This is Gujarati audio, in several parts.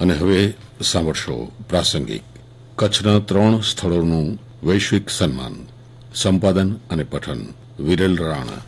અને હવે સાંભળશો પ્રાસંગિક. કચ્છના ત્રણ સ્થળોનું વૈશ્વિક સન્માન, સંપાદન અને પઠન વિરલ રાણા.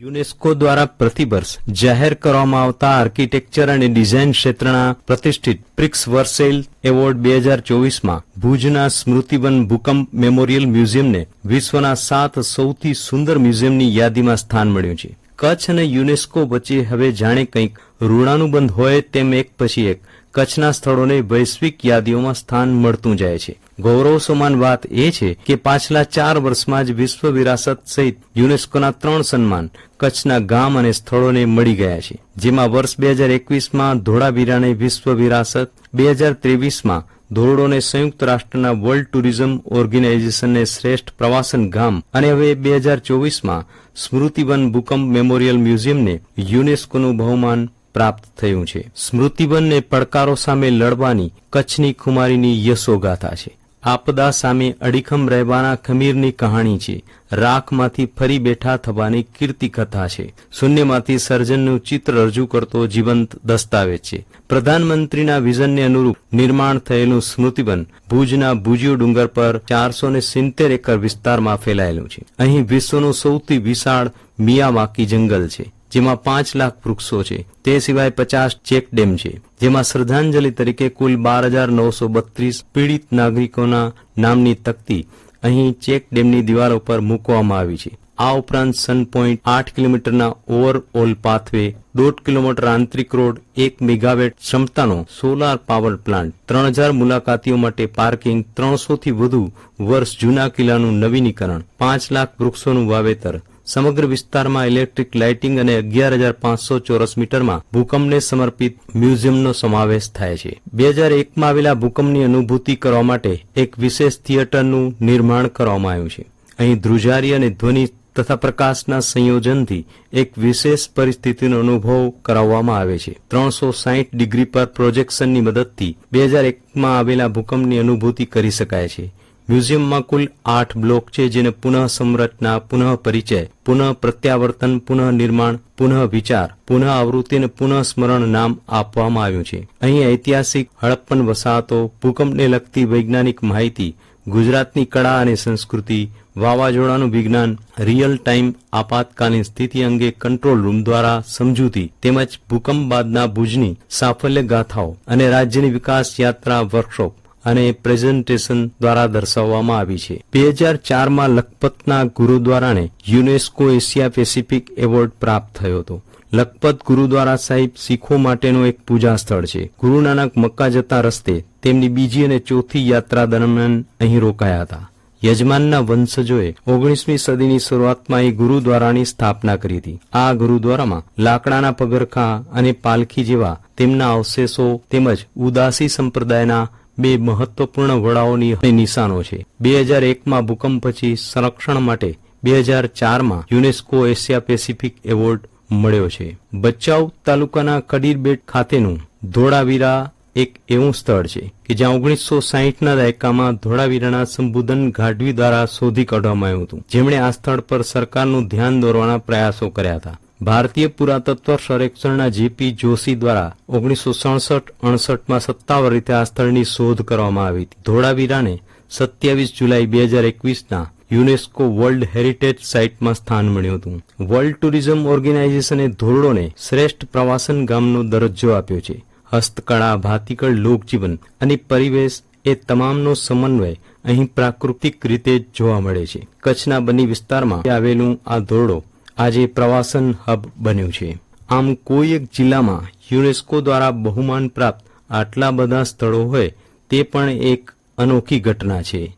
યુનેસ્કો દ્વારા પ્રતિવર્ષ જાહેર કરવામાં આવતા આર્કિટેક્ચર અને ડિઝાઇન ક્ષેત્રના પ્રતિષ્ઠિત પ્રિક્સ વર્સેલ એવોર્ડ બે હજાર ચોવીસમાં ભુજના સ્મૃતિવન ભૂકંપ મેમોરિયલ મ્યુઝિયમને વિશ્વના સાત સૌથી સુંદર મ્યુઝિયમની યાદીમાં સ્થાન મળ્યું છે. કચ્છ અને યુનેસ્કો વચ્ચે હવે જાણે કંઈક ઋણાનુબંધ હોય તેમ એક પછી એક. કચ્છના સ્થળોને વૈશ્વિક યાદીઓમાં સ્થાન મળતું જાય છે. ગૌરવ સમાન વાત એ છે કે પાછલા ચાર વર્ષમાં જ વિશ્વ વિરાસત સહિત યુનેસ્કોના ત્રણ સન્માન કચ્છના ગામ અને સ્થળોને મળી ગયા છે. જેમાં વર્ષ બે હજાર એકવીસમાં ધોળાવીરાને વિશ્વ વિરાસત, બે હજાર ત્રેવીસમાં ધોરડોને સંયુક્ત રાષ્ટ્રના વર્લ્ડ ટુરિઝમ ઓર્ગેનાઇઝેશનને શ્રેષ્ઠ પ્રવાસન ગામ અને હવે બે હજાર ચોવીસમાં સ્મૃતિવન ભૂકંપ મેમોરિયલ મ્યુઝિયમને યુનેસ્કોનું બહુમાન પ્રાપ્ત થયું છે. સ્મૃતિવનને પડકારો સામે લડવાની કચ્છની ખુમારીની યશોગાથા છે. આપદા સામે અડીખમ રહેવાના ખમીરની કહાણી છે. રાખમાંથી ફરી બેઠા થવાની કીર્તિ કથા છે. શૂન્યમાંથી સર્જનનું ચિત્ર રજૂ કરતો જીવંત દસ્તાવેજ છે. પ્રધાનમંત્રીના વિઝનને અનુરૂપ નિર્માણ થયેલું સ્મૃતિવન ભુજના ભુજિયો ડુંગર પર ચારસો ને એકર વિસ્તારમાં ફેલાયેલું છે. અહીં વિશ્વનું સૌથી વિશાળ મિયાવાકી જંગલ છે. જેમાં પાંચ લાખ વૃક્ષો છે. તે સિવાય પચાસ ચેક ડેમ છે. જેમાં શ્રદ્ધાંજલિ તરીકે કુલ બાર હજાર નવસો બત્રીસ પીડિત નાગરિકોના નામની તકતી અહીં ચેક ડેમની દિવાલો પર મૂકવામાં આવી છે. આ ઉપરાંત સન પોઈન્ટ આઠ કિલોમીટરના ઓવરઓલ પાથવે, દોઢ કિલોમીટર આંતરિક રોડ, એક મેગાવેટ ક્ષમતાનો સોલાર પાવર પ્લાન્ટ, ત્રણ હજાર મુલાકાતીઓ માટે પાર્કિંગ, ત્રણસોથી વધુ વર્ષ જૂના કિલ્લાનું નવીનીકરણ, પાંચ લાખ વૃક્ષોનું વાવેતર સમગ્ર વિસ્તારમાં ઇલેક્ટ્રિક લાઇટિંગ અને અગિયાર હજાર પાંચસો ચોરસ મીટરમાં ભૂકંપને સમર્પિત મ્યુઝિયમનો સમાવેશ થાય છે. બે હજાર એકમાં આવેલા ભૂકંપની અનુભૂતિ કરવા માટે એક વિશેષ થિયેટરનું નિર્માણ કરવામાં આવ્યું છે. અહીં ધ્રુજારી અને ધ્વનિ તથા પ્રકાશના સંયોજનથી એક વિશેષ પરિસ્થિતિનો અનુભવ કરાવવામાં આવે છે. ત્રણસો સાહીઠ ડિગ્રી પર પ્રોજેક્શનની મદદથી બે હજાર એકમાં આવેલા ભૂકંપની અનુભૂતિ કરી શકાય છે. મ્યુઝિયમમાં કુલ આઠ બ્લોક છે જેને પુનઃ સંરચના, પુનઃ પરિચય, પુનઃ પ્રત્યાવર્તન, પુનઃ નિર્માણ, પુનઃ વિચાર, પુનઃ આવૃત્તિ અને પુનઃ સ્મરણ નામ આપવામાં આવ્યું છે. અહીં ઐતિહાસિક હડપ્પન વસાહતો, ભૂકંપને લગતી વૈજ્ઞાનિક માહિતી, ગુજરાતની કળા અને સંસ્કૃતિ, વાવાઝોડાનું વિજ્ઞાન, રિયલ ટાઈમ આપાતકાલીન સ્થિતિ અંગે કંટ્રોલ રૂમ દ્વારા સમજૂતી, તેમજ ભૂકંપ બાદના ભુજની સાફલ્ય ગાથાઓ અને રાજ્યની વિકાસ યાત્રા વર્કશોપ. અને પ્રેઝન્ટેશન દ્વારા દર્શાવવામાં આવી છે. બે હજાર ચારમાં લખપતના ગુરુદ્વારાને યુનેસ્કો એશિયા પેસિફિક એવોર્ડ પ્રાપ્ત થયો હતો. લખપત ગુરુદ્વારા સાહિબ શીખો માટેનું એક પૂજા સ્થળ છે. ગુરુ મક્કા જતા રસ્તે તેમની બીજી અને ચોથી યાત્રા દરમિયાન અહીં રોકાયા હતા. યજમાનના વંશજોએ ઓગણીસમી સદીની શરૂઆતમાં એ ગુરુદ્વારાની સ્થાપના કરી હતી. આ ગુરુદ્વારામાં લાકડાના પગરખા અને પાલખી જેવા તેમના અવશેષો તેમજ ઉદાસી સંપ્રદાયના બે મહત્વપૂર્ણ વડાઓની નિશાનો છે. બે હજાર એકમાં ભૂકંપ પછી સંરક્ષણ માટે બે હજાર ચારમાં યુનેસ્કો એશિયા પેસિફિક એવોર્ડ મળ્યો છે. ભચાઉ તાલુકાના કડીરબેટ ખાતેનું ધોળાવીરા એક એવું સ્થળ છે કે જ્યાં ઓગણીસો સાહીઠના દાયકામાં ધોળાવીરાના સંબોધન ગાઢવી દ્વારા શોધી કાઢવામાં આવ્યું હતું. જેમણે આ સ્થળ પર સરકારનું ધ્યાન દોરવાના પ્રયાસો કર્યા હતા. ભારતીય પુરાતત્વ સંરક્ષણના જેપી જોશી દ્વારા ઓગણીસો સડસઠ અડસઠમાં સત્તાવાર રીતે આ સ્થળની શોધ કરવામાં આવી હતી. ધોળાવીરાને સત્યાવીસ જુલાઈ બે હજાર એકવીસના યુનેસ્કો વર્લ્ડ હેરિટેજ સાઇટમાં સ્થાન મળ્યું હતું. વર્લ્ડ ટુરિઝમ ઓર્ગેનાઇઝેશને ધોરડોને શ્રેષ્ઠ પ્રવાસન ગામનો દરજ્જો આપ્યો છે. હસ્તકળા, ભાતીકળ, લોકજીવન અને પરિવેશ એ તમામનો સમન્વય અહીં પ્રાકૃતિક રીતે જોવા મળે છે. કચ્છના બની વિસ્તારમાં આવેલું આ ધોરડો આજે પ્રવાસન હબ બન્યું છે. આમ કોઈ એક જિલ્લામાં યુનેસ્કો દ્વારા બહુમાન પ્રાપ્ત આટલા બધા સ્થળો હોય તે પણ એક અનોખી ઘટના છે.